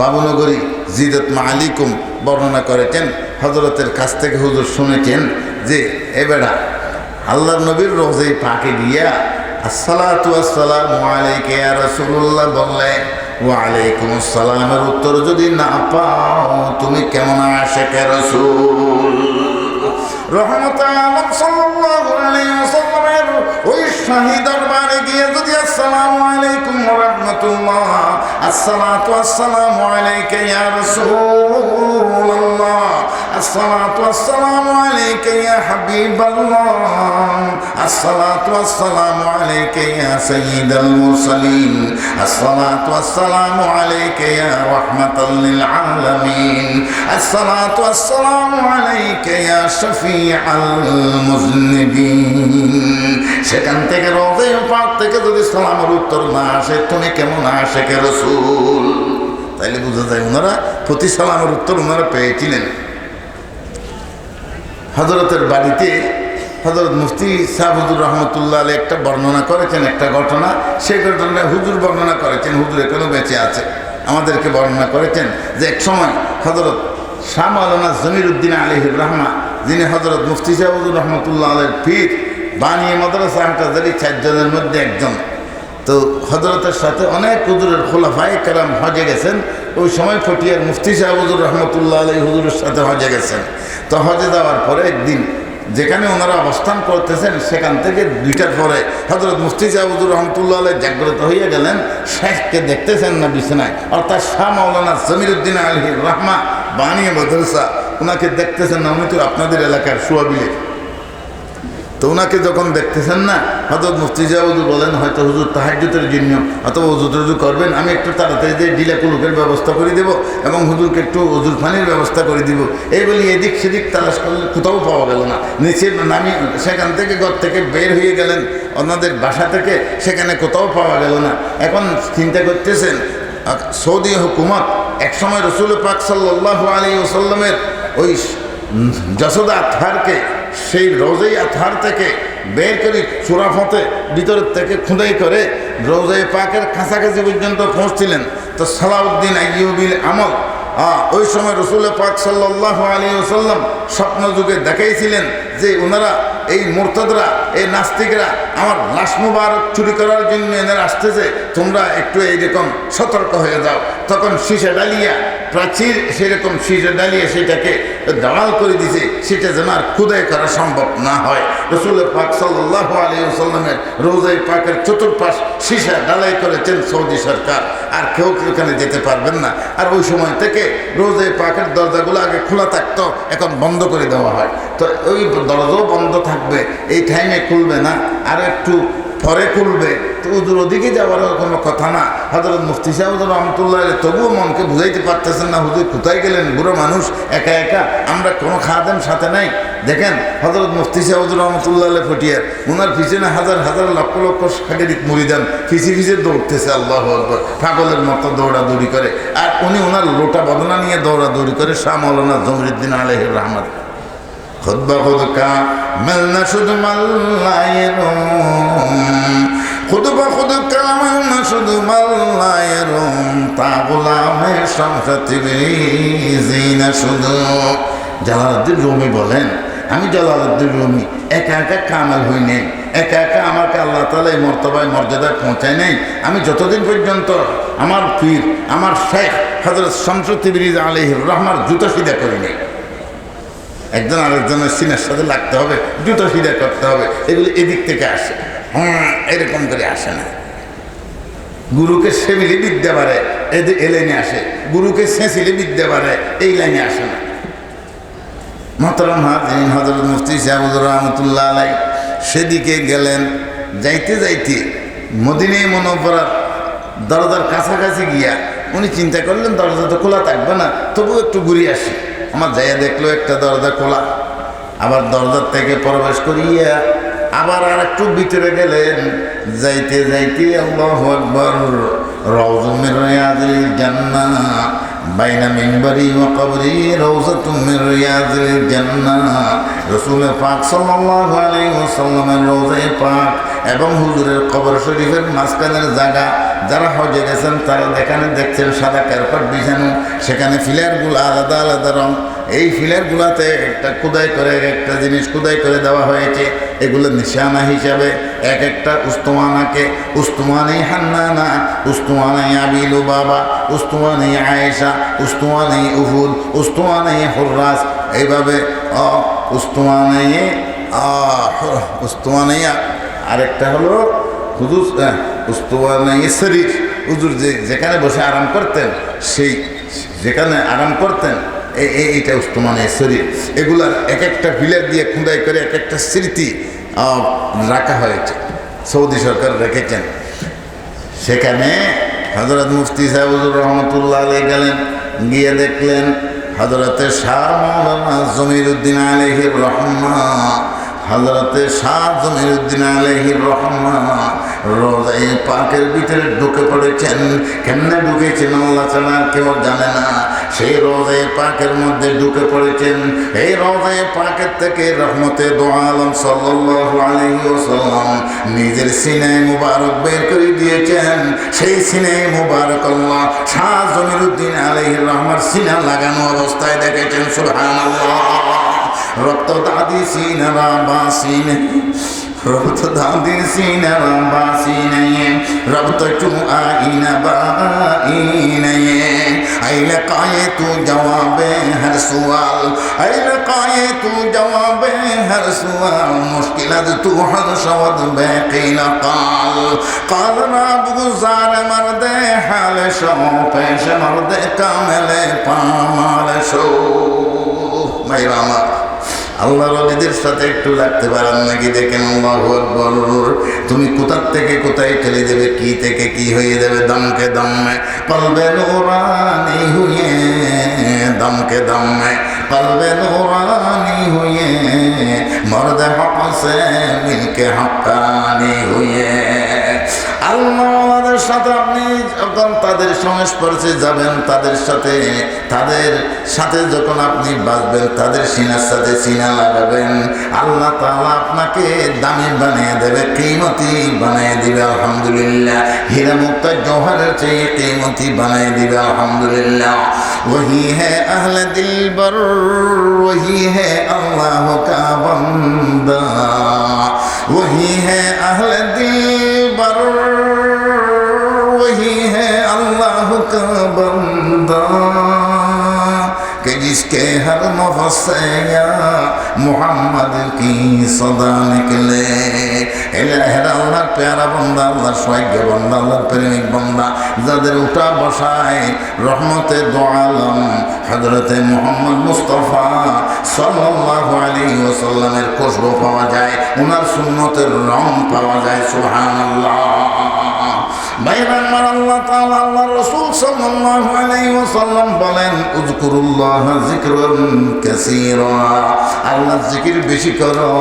বাবুনগরী জিদত মা আলিকুম বর্ণনা করেছেন হজরতের কাছ থেকে হুজুর শুনেছেন যে এবেড়া আল্লাহ নবীর রোজে পাকে গিয়া আসসালাতু আসসালামু আলাইকা ইয়া রাসূলুল্লাহ বললেন ওয়ালাইকুম আসসালামের উত্তর যদি না পাও, তুমি কেমন আশেকে রাসূল? রহমত আলম ওই শাহী আসসালামু আলাইকুম আলাইকা ইয়া রাসূলুল্লাহ আসসালাতু আসসালামু আলাইকা ইয়া হাবিবাল্লাহ আসসালাতু আসসালামু আলাইকা ইয়া সাইয়্যিদাল মুরসালিন আসসালাতু আসসালামু আলাইকা ইয়া রাহমাতাল লিল আলামিন আসসালাতু আসসালামু আলাইকা ইয়া শফিআল মুজনিবিন সেখান থেকে রোজে পাক থেকে যদি সালামের উত্তর না আসে, তুমি কেমন আসে কে রসুল? তাইলে বোঝা যায় ওনারা প্রতি সালামের উত্তর ওনারা পেয়েছিলেন। হজরতের বাড়িতে হজরত মুফতি সাহুদুর রহমতুল্লাহ আলী একটা বর্ণনা করেছেন, একটা ঘটনা। সেই ঘটনায় হুজুর বর্ণনা করেছেন, হুজুর এখনও বেঁচে আছে। আমাদেরকে বর্ণনা করেছেন যে এক সময় হজরত শাহ মাওলানা জমির উদ্দিন আলিহুর রহমা, যিনি হজরত মুফতি সাহুদুর রহমতুল্লাহ আলের পীর বানিয়ে মাদ্রাসা হাটাজারি চারজনের মধ্যে একজন। তো হজরতের সাথে অনেক হুজুরের খোলাফাই কালাম হজে গেছেন। ওই সময় ফটিয়ার মুফতি সাহেবুজুর রহমতুল্লাহ আলী হুজুরের সাথে হজে গেছেন। তো হজে যাওয়ার পরে একদিন যেখানে ওনারা অবস্থান করতেছেন, সেখান থেকে দুইটার পরে হজরত মুফতি সাহেবুজুর রহমতুল্লাহ আলী জাগ্রত হয়ে গেলেন, শেখকে দেখতেছেন না বিছানায়। অর্থাৎ শাহ মাওলানা জমিরুদ্দিন আলী রহমা বানিয়ে মাদ্রাসা ওনাকে দেখতেছেন না, উনি তো আপনাদের এলাকার সুয়াবিলের তো ওনাকে যখন দেখতেছেন না হজরত মুফতি হুজুর বলেন, হয়তো হুজুর তাহাজ্যতের জন্য অথবা হুজুর টুজু করবেন, আমি একটু তাড়াতাড়ি দিয়ে ডিলা কুলুকের ব্যবস্থা করে দেবো এবং হুজুরকে একটু হুজুর ফানির ব্যবস্থা করে দিব। এই বলি এদিক সেদিক তালাশ করলে কোথাও পাওয়া গেল না। নিচে নামি, সেখান থেকে ঘর থেকে বের হয়ে গেলেন। ওনাদের বাসা থেকে সেখানে কোথাও পাওয়া গেল না। এখন চিন্তা করতেছেন সৌদি হুকুমত, একসময় রসুল পাক সাল্লাহ আলী ওসাল্লামের ওই যশোদা আথারকে সেই রোজেই আথার থেকে বের করে সুরাফতে ভিতরের থেকে খুঁদাই করে রোজে পাকের কাছাকাছি পর্যন্ত পৌঁছছিলেন। তো সালাউদ্দিন আইয়ুবিল আমল ওই সময় রসুল পাক সাল্লাহ আলী ওসাল্লাম স্বপ্ন যুগে দেখাইছিলেন যে ওনারা এই মোরতাদরা, এই নাস্তিকরা আমার লাশ মুবারক চুরি করার জন্য এনারা আসতেছে, তোমরা একটু এইরকম সতর্ক হয়ে যাও। তখন শীষে ডালিয়া প্রাচীর সেরকম শীষে ডালিয়ে সেটাকে দাঁড়াল করে দিছে, সেটা যেন আর খুদাই করা সম্ভব না হয়। রসুল পাক সাল্লাহ আলী সাল্লামের রোজাই পাকের চতুর্পাশ সীসা ডালাই করেছেন সৌদি সরকার। আর কেউ ওখানে যেতে পারবেন না। আর ওই সময় থেকে রোজাই পাকের দরজাগুলো আগে খোলা থাকতো, এখন বন্ধ করে দেওয়া হয়। তো ওই দরজাও বন্ধ থাকবে, এই টাইমে খুলবে না, আর একটু পরে খুলবে। ওদের ওদিকে যাওয়ার কোনো কথা না। হজরত মুফতি সাহেব রহমতুল্লাহ তবুও মনকে বুঝাইতে পারতেছেন না, হুজুর কোথায় গেলেন, বুড়ো মানুষ, একা একা, আমরা কোনো খাদেম সাথে নাই। দেখেন হজরত মুফতি সাহেব রহমতুল্লাহ ফটিয়ার ওনার পিছনে হাজার হাজার লক্ষ লক্ষ সাগরিক মুড়িদান ফিসি ফিসে দৌড়তেছে আল্লাহ আকবর, পাগলের মতো দৌড়াদৌড়ি করে। আর উনি ওনার লোটা বদনা নিয়ে দৌড়াদৌড়ি করে শাহ মৌলানা জমরুদ্দিন আলহ রহমত। খুদ বা খুদ কা মিলনা শুধু মাল্লায়ের খুদ বা খুদ কা মিলনা শুধু তা জিনা শুধু। রুমি বলেন, আমি জালালউদ্দিন রুমি, একা একা কামাল হই নেই, একা একা আমাকে আল্লাহ তালা এই মর্তবায় মর্যাদায় পৌঁছায় নেই। আমি যতদিন পর্যন্ত আমার পীর, আমার শেখ হজরত শামসুদ্দিন আলহ রহমার জুতো সিধা করি নেই। একজন আরেকজনের সিনের সাথে লাগতে হবে, জুতো সিধা করতে হবে, এগুলো এদিক থেকে আসে। হ্যাঁ এরকম করে আসে না। গুরুকে সেমিলে বিদ্যা পারে এদের এ লাইনে আসে। গুরুকে সেঁচিলে বিদ্যা পারে এই লাইনে আসে না। মতরম হাজিন হজরত মুফতি সাহেবুর রহমতুল্লাহ আলাই সেদিকে গেলেন। যাইতে যাইতে মদিনে মনোপরার দরজার কাছাকাছি গিয়া উনি চিন্তা করলেন, দরজা তো খোলা থাকবে না তবু একটু ঘুরে আসি। আমার যাইয়া দেখল একটা দরজা খোলা। আবার দরজার থেকে প্রবেশ করিয়া আবার আর একটু ভিতরে গেলেন। যাইতে যাইতে আল্লাহ আকবর রওজমের জান্নাহ, বাইনা পাক পাক এবং হুজুরের যারা হজে গেছেন, তারা যেখানে দেখছেন সাদা কার্পেট বিছানো, সেখানে ফিলারগুলো আলাদা আলাদা রং এই ফিলারগুলোতে একটা কুদাই করে, একটা জিনিস খুদাই করে দেওয়া হয়েছে। এগুলো নিশানা হিসাবে এক একটা উস্তমানাকে, উস্তমানি হান্নানা, উস্তমানি আবিলু বাবা, উস্তমানি আয়েশা, উস্তমানি উহুদ উস্তমানি হুর্রাস। এইভাবে অ উস্তমানি উস্তমানি আরেকটা হলো হুজুর উস্তমানি শরীর হুজুর যে যেখানে বসে আরাম করতেন, সেই যেখানে আরাম করতেন এইটা উস্তমানে শরীর। এগুলার এক একটা ফিলার দিয়ে খুঁদাই করে এক একটা স্মৃতি রাখা হয়েছে। সৌদি সরকার রেখেছেন। সেখানে হজরত মুফতি সাহেবুর রহমতুল্লাহ আলাই গেলেন, গিয়ে দেখলেন হজরতে শাহ মৌলানা জমির উদ্দিন আলহির রহমা হজরতে শাহ জমির উদ্দিন আলহির রহমা রোজাই পাকের ভিতরে ঢুকে পড়েছেন। কেমনে ঢুকেছেন আল্লাহ ছাড়া কেউ জানে না। সেই রোজাই পাকের মধ্যে ঢুকে পড়েছেন। এই রোজাই পাকের থেকে রহমতে দোয়া আলম সাল্লাল্লাহু আলাইহি ওয়াসাল্লাম নিজের সিনায় মুবারক বের করে দিয়েছেন। সেই সিনায় মুবারক আল্লাহ শাহ জমিরুদ্দিন আলাইহির রহমার সিনা লাগানো অবস্থায় দেখেছেন। সুবহানাল্লাহ। রক্ত দাদি সিনারা বাসিনে রক্ত দাদি সিনারা বাসিনে রক্ত চু আইনা বাইনে আই লকায়ে তু জওয়াবে হর সুয়াল আই লকায়ে তু জওয়াবে হর সুয়াল, মুশকিলাত তু হর শবদ বেকিন কাল। কাল রাব গুজার মর্দে, হাল শো পেশ মর্দে, কামলে পামাল শো মাইরা আমার আল্লাহ রবিদের সাথে একটু লাগতে পারেন নাকি? দেখেন তুমি কোথার থেকে কোথায় চলে যাবে কি থেকে কি হয়ে যাবে? দমকে দমে। কলবে নোরানি হুয়ে দমকে দমে। কলবে নোরানি হুয়ে মর্দে হক সে মিলকে হকানি হুয়ে আল্লাহওয়ালাদের সাথে আপনি যখন তাদের সংস্পর্শে যাবেন, তাদের সাথে তাদের সাথে যখন আপনি বাঁচবেন, তাদের সিনার সাথে সিনা লাগাবেন, আল্লাহ তালা আপনাকে দামি বানিয়ে দেবে, কেমতি বানিয়ে দিবে, আলহামদুলিল্লাহ। হীরা মুক্তা জোহারের চেয়ে কেমতি বানিয়ে দিবে, আলহামদুলিল্লাহ। ওহি হে اہل دل ওহি হে আল্লাহ اللہ کا হে وہی ہے वही है अल्लाह का बंदा कि जिसके हर नफस से या मोहम्मद की सदा निकले এলাহের আল্লাহর পেয়ারা বন্দা, আল্লাহর সৈক্য বন্দা, আল্লাহর প্রেমিক বন্দা, যাদের উঠা বসায় রহমতে দোয়ালম হজরতে মোহাম্মদ মুস্তফা সাল্লাল্লাহু আলাইহি ওয়াসাল্লামের খুশবু পাওয়া যায় ওনার সুন্নতের রং পাওয়া যায়, সুবহানাল্লাহ। বাইরান মার আল্লাহ তাআলা আল্লাহ রাসূল সাল্লাল্লাহু আলাইহি ওয়াসাল্লাম বলেন, উযকুরুল্লাহ যিকরান কাসীরা। আল্লাহ জিকির বেশি করো,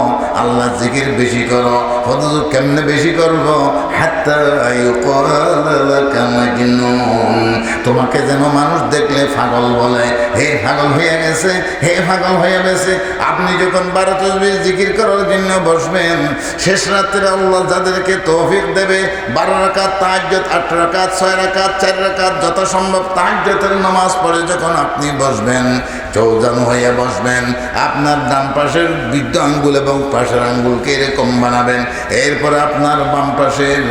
আল্লাহ জিকির বেশি করো। ফজল কেমনে বেশি করব? তোমাকে যেন মানুষ দেখলে ফাগল বলে। হে পাগল হয়ে গেছে, হে পাগল হয়ে গেছে। আপনি যখন বারো তসবির জিকির করার জন্য বসবেন, শেষ রাত্রে আল্লাহ যাদেরকে তৌফিক দেবে, বারো রাকাত তাহাজ্জত আট রাকাত, ছয় রাকাত, চার রাকাত, যত সম্ভব তাহাজ্জতের নামাজ পড়ে যখন আপনি বসবেন। চৌজানু হইয়া বসবেন। আপনার ডান পাশের বৃদ্ধ আঙ্গুল এবং পাশের আঙ্গুলকে এরকম বানাবেন। এরপর আপনার বাম পাশের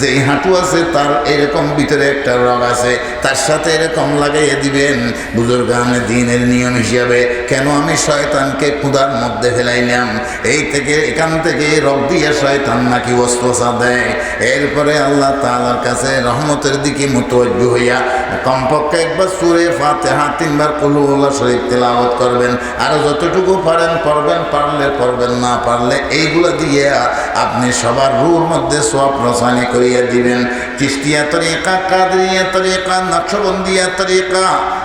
যেই হাঁটু আছে, তার এরকম ভিতরে একটা রগ আছে, তার সাথে এরকম লাগাইয়ে দিবেন। বুজুর্গানে দিনের নিয়ম হিসাবে, কেন আমি শয়তানকে ক্ষুদার মধ্যে ফেলাইলাম? এই থেকে, এখান থেকে রব দিয়ে শয়তান নাকি ওসওয়াসা দেয়? এরপরে আল্লাহ তাআলার কাছে রহমতের দিকে মুতওয়াজ্জু হইয়া, কমপক্ষে একবার সুরে ফাতিহা তিনবার কুলুল্লাহ শরীফ তেলাওয়াত করবেন। আর যতটুকু পারেন পড়বেন পারলে পড়বেন না পারলে এইগুলো দিয়ে আপনি সবার রুর মধ্যে সব রসানি করিয়া দিবেন। চিস্তিয়া তরিকা, কাদরিয়া তরিকা, নকশবন্দিয়া তরিকা,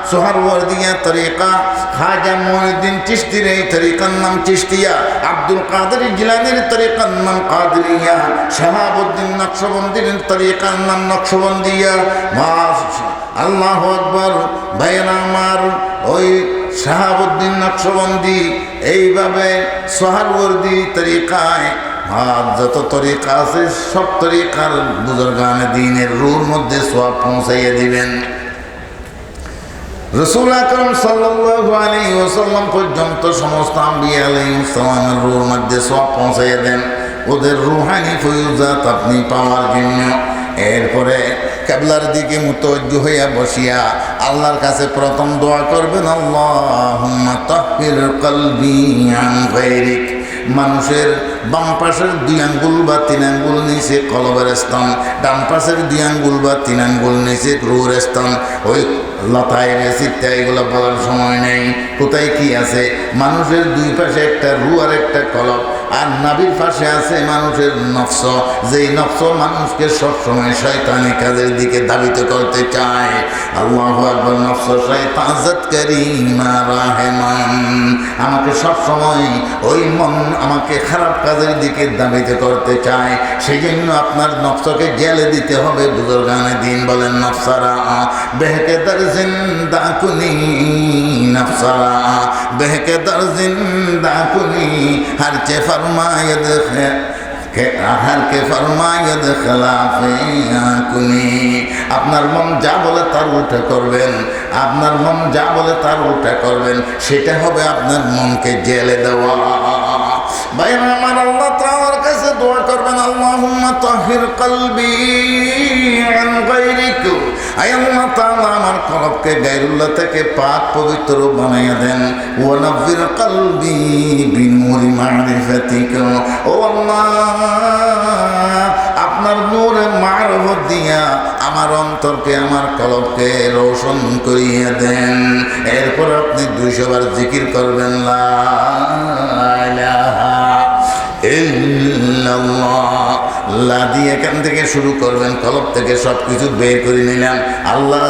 সোহারওয়ার্দিয়া তরিকা, খাজা মহিউদ্দিন চিস্তির এই তরিকার নাম চিস্তিয়া, আব্দুল কাদের জিলানির তরিকার নাম কাদরিয়া, শাহাবুদ্দিন নকশবন্দির তরিকার নাম নকশবন্দিয়া। মা আল্লাহ আকবর ভাইয়েরা ওই শাহাবুদ্দিন নকশবন্দি, এইভাবে সোহারবর্দি তরিকায়, আর যত তরিকা আছে, সব তরিকার বুজুর্গানে দিনের রুর মধ্যে সব পৌঁছাইয়ে দিবেন। রসুল আকরম ওয়াসাল্লাম পর্যন্ত সমস্ত আম্বিয়া রুর মধ্যে সব পৌঁছাইয়ে দেন। ওদের রুহানি ফয়ুজাত আপনি পাওয়ার জন্য। এরপরে কেবলার দিকে মুতজ্জ হইয়া বসিয়া আল্লাহর কাছে প্রথম দোয়া করবেন মানুষের বাম পাশের দুই আঙ্গুল বা তিন আঙ্গুল নিচে কলবের স্থান ডান পাশের দুই আঙ্গুল বা তিন আঙ্গুল নিচে রুর স্থান ওই লতায় রেসিপটা এগুলো বলার সময় নেই। কোথায় কি আছে? মানুষের দুই পাশে একটা রু আর একটা কলব। আর নাবির পাশে আছে মানুষের নফস। যেই নফস মানুষকে সবসময় শয়তানি কাজের দিকে ধাবিত করতে চায়। আল্লাহ আকবর, নফস শয়তাজত করিমা রাহেমান। আমাকে সবসময় ওই মন আমাকে খারাপ কাজের দিকে ধাবিত করতে চায়। সেই জন্য আপনার নফসকে জেলে দিতে হবে, বুজুর্গানে দিন বলেন, নফসারা। বেহকে দর জিন্দা কুনি, নফসারা। বেহকে দর জিন্দা কুনি, হর কে আপনার মন যা বলে তার উল্টা করবেন, আপনার মন যা বলে তার উল্টা করবেন, সেটা হবে আপনার মনকে জেলে দেওয়া। বাইরে আমার আল্লাহ তাআলার কাছে দোয়া করবেন, আল্লাহুম্মা তাহির কলবি আন আয় আল্লাহ কলবকে গায়রুল্লাহ থেকে পাক পবিত্র বানাইয়া দেন। ওয়া নাফির কলবি বিনুরি মারিফাতিক। ও আল্লাহ, আপনার নূরে মারফত দিয়া আমার অন্তরকে, আমার কলবকে রোশন করিয়া দেন। এরপর আপনি দুইশো বার জিকির করবেন, লা ইল্লাল্লাহ। লা দিয়ে এখান থেকে শুরু করবেন, কলব থেকে সব কিছু বের করে নিলাম। আল্লাহ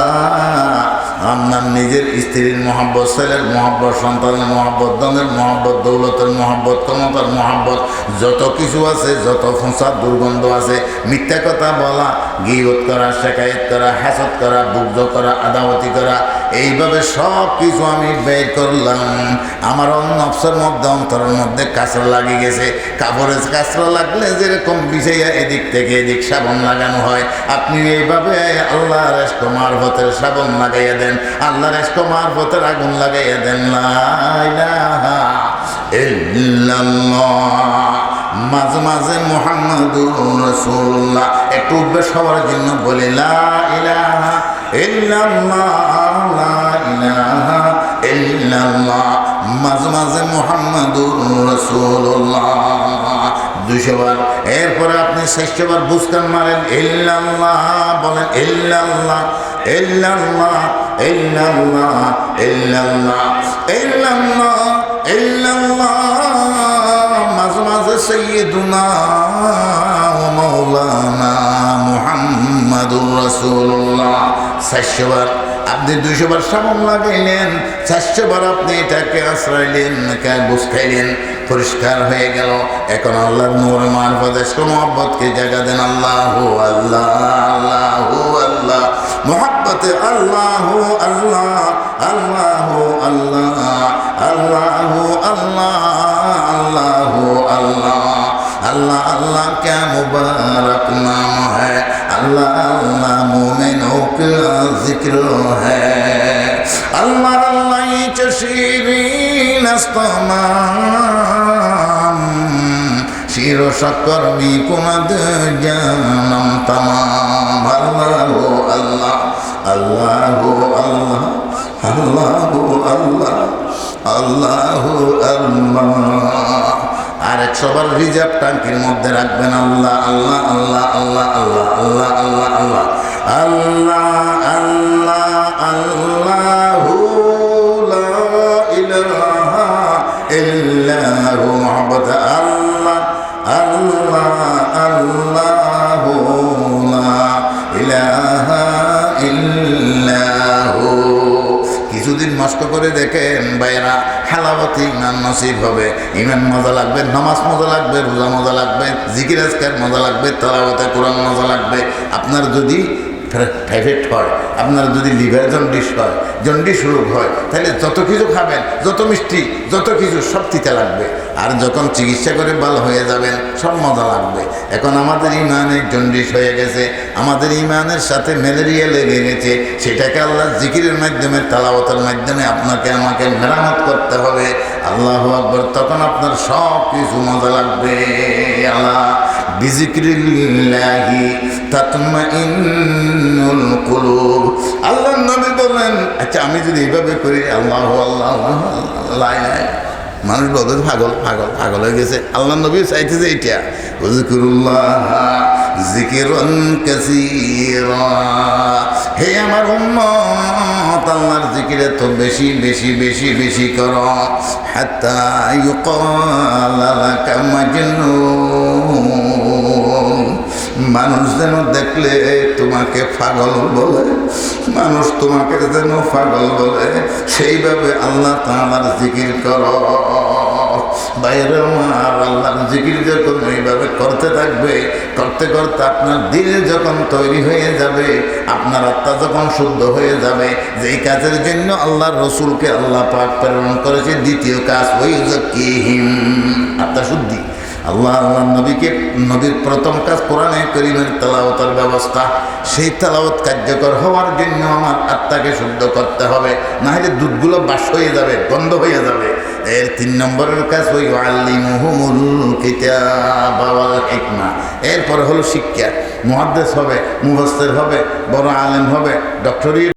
আপনার নিজের স্ত্রীর মহাব্বত, ছেলের মহাব্বত, সন্তানের মহাব্বত দনের মহাব্বত, দৌলতের মহাব্বত, ক্ষমতার মহাব্বত, যত কিছু আছে, যত ফোঁসার দুর্গন্ধ আছে, মিথ্যা কথা বলা গিবত করা, শেখায়ত করা, হাসত করা বুগ্ধ করা, আদাবতি করা এইভাবে সব কিছু আমি বের করলাম। আমার নফসের মধ্যে, অন্তরের মধ্যে কাঁচরা লাগিয়ে গেছে। কাপড়ের কাঁচরা লাগলে যেরকম বিছাইয়া এদিক থেকে এদিক সাবন লাগানো হয়, আপনি এইভাবে আল্লাহ রেস্ক মারফতের সাবন লাগাইয়া দেন আল্লাহ রেস্ক মারফতের আগুন লাগাইয়া দেন। মাঝে মাঝে মোহাম্মদুর রসুল্লাহ একটু উঠবে হওয়ার জন্য বলে, লা ইলাহা ইল্লাল্লাহ লা ইলাহা ইল্লাল্লাহ মাঝে মাঝে মোহাম্মদুর রসুল্লাহ দুইশো বার এরপরে আপনি শেষশো বার বুঝতেন মারেন ইল্লাল্লাহ বলেন ইল্লাল্লাহ ইল্লাল্লাহ ইল্লাল্লাহ ইল্লাল্লাহ ইল্লাল্লাহ ইল্লাল্লাহ মাঝে মাঝে সৈয়দুনা ও মৌলানা মুহাম্মাদুর রাসূলুল্লাহ চারশোবার। আপনি দুশো বার সাবন লাগাইলেন চারশো বার আপনি এটাকে আশ্রয়লেন বুঝাইলেন পরিষ্কার হয়ে গেল। এখন আল্লাহর নূর মারফতের মোহাব্বতকে জায়গা দেন আল্লাহ আল্লাহ আল্লাহ আল্লাহ। মোহাব্বতে আল্লাহ আল্লাহ আল্লাহ আল্লাহ আল্লাহ আল্লাহ আল্লাহ আল্লাহ। আল্লাহ আল্লাহ কে মুবারক নাম হ্যাঁ? আল্লাহ আল্লাহ का जिक्र है अल्लाह अल्लाह ये चशीरीन अस्तमाम শির সকর্মী কুমদ জানম তামাম আল্লাহ আল্লাহ আল্লাহ আল্লাহ আল্লাহ আল্লাহ আল্লাহ আল্লাহ আর একশোবার রিজার্ভ ট্যাঙ্কির মধ্যে রাখবেন আল্লাহ আল্লাহ আল্লাহ আল্লাহ আল্লাহ আল্লাহ আল্লাহ আল্লাহ আল্লাহ আল্লাহ আল্লাহ ইলাহা ইল্লাহু মুহাম্মদ আল্লাহ আল্লাহ আল্লাহ লা ইলাহা ইল্লাহু। কিছুদিন নষ্ট করে দেখেন বাইরা হালাবতি ইমান নসিব হবে। ইমান মজা লাগবে, নামাজ মজা লাগবে, রোজা মজা লাগবে, জিকির আজকার মজা লাগবে তালাবতে কোরআন মজা লাগবে। আপনার যদি টাইফয়েড হয়। আপনার যদি লিভার জন্ডিস হয় জন্ডিস রোগ হয়, তাহলে যত কিছু খাবেন, যত মিষ্টি, যত কিছু সব তিতে লাগবে। আর যখন চিকিৎসা করে ভালো হয়ে যাবেন, সব মজা লাগবে। এখন আমাদের ইমানে জন্ডিস হয়ে গেছে। আমাদের ইমানের সাথে ম্যালেরিয়া লেগে গেছে। সেটাকে আল্লাহ জিকিরের মাধ্যমে তালাবতের মাধ্যমে আপনাকে, আমাকে মেরামত করতে হবে। আল্লাহ আকবর, তখন আপনার সব কিছু মজা লাগবে। আল্লাহ বিজিক্রিল্লাহি তাতমাইন্নুল কুলুব। আল্লাহ নবী বলেন আচ্ছা আমি যদি এইভাবে করি, আল্লাহ আল্লাহ লাই লাই। মানুষ বলতে পাগল পাগল পাগল হয়ে গেছে। আল্লাহ নবী চাইতেছে এইটা জিকিরুল্লাহ জিকিরন কাসীরা। হে আমার উম্মত জিকিরে তো বেশি বেশি বেশি বেশি কর। মানুষ যেন দেখলে তোমাকে পাগল বলে, মানুষ তোমাকে যেন পাগল বলে। সেইভাবে আল্লাহ তাহার জিকির করো। বাইরে আমার আল্লাহর জিকির যখন এইভাবে করতে থাকবে, করতে করতে আপনার দিল যখন তৈরি হয়ে যাবে, আপনার আত্মা যখন শুদ্ধ হয়ে যাবে, যেই কাজের জন্য আল্লাহর রসুলকে আল্লাহ পাক প্রেরণ করেছে, দ্বিতীয় কাজ ওই হিম আত্মা শুদ্ধি আল্লাহ আল্লাহ নবীকে, নবীর প্রথম কাজ কোরআনে করিমের তেলাওয়াতের ব্যবস্থা। সেই তেলাওয়াত কার্যকর হওয়ার জন্য আমার আত্মাকে শুদ্ধ করতে হবে না হলে দুধগুলো বাস হয়ে যাবে বন্ধ হয়ে যাবে। এর তিন নম্বরের কাজ ওই আল্লিমুহুমুল কিতাব ওয়াল হিকমা। এরপরে হলো শিক্ষা। মুহাদ্দেস হবে, মুফাসসির হবে, বড় আলেম হবে ডক্টরেট